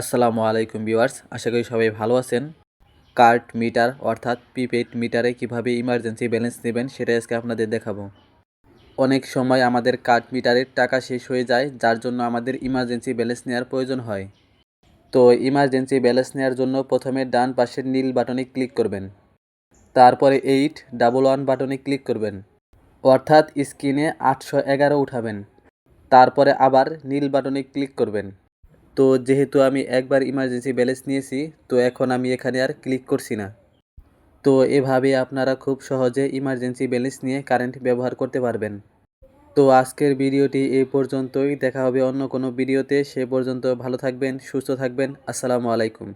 আসসালামু আলাইকুম ভিউয়ার্স, আশা করি সবাই ভালো আছেন। কার্ড মিটার অর্থাৎ প্রিপেড মিটারে কীভাবে ইমার্জেন্সি ব্যালেন্স নেবেন সেটা আজকে আপনাদের দেখাবো। অনেক সময় আমাদের কার্ড মিটারের টাকা শেষ হয়ে যায়, যার জন্য আমাদের ইমার্জেন্সি ব্যালেন্স নেওয়ার প্রয়োজন হয়। তো ইমার্জেন্সি ব্যালেন্স নেওয়ার জন্য প্রথমে ডান পাশের নীল বাটনে ক্লিক করবেন। তারপরে এইট ডাবল ওয়ান বাটনে ক্লিক করবেন। অর্থাৎ স্ক্রিনে আটশো এগারো উঠাবেন। তারপরে আবার নীল বাটনে ক্লিক করবেন। তো যেহেতু আমি একবার ইমার্জেন্সি ব্যালেন্স নিয়েছি, তো এখন আমি এখানে আর ক্লিক করছি না। তো এভাবে আপনারা খুব সহজে ইমার্জেন্সি ব্যালেন্স নিয়ে কারেন্ট ব্যবহার করতে পারবেন। তো আজকের ভিডিওটি এ পর্যন্তই। দেখা হবে অন্য কোনো ভিডিওতে। সে পর্যন্ত ভালো থাকবেন, সুস্থ থাকবেন। আসসালামু আলাইকুম।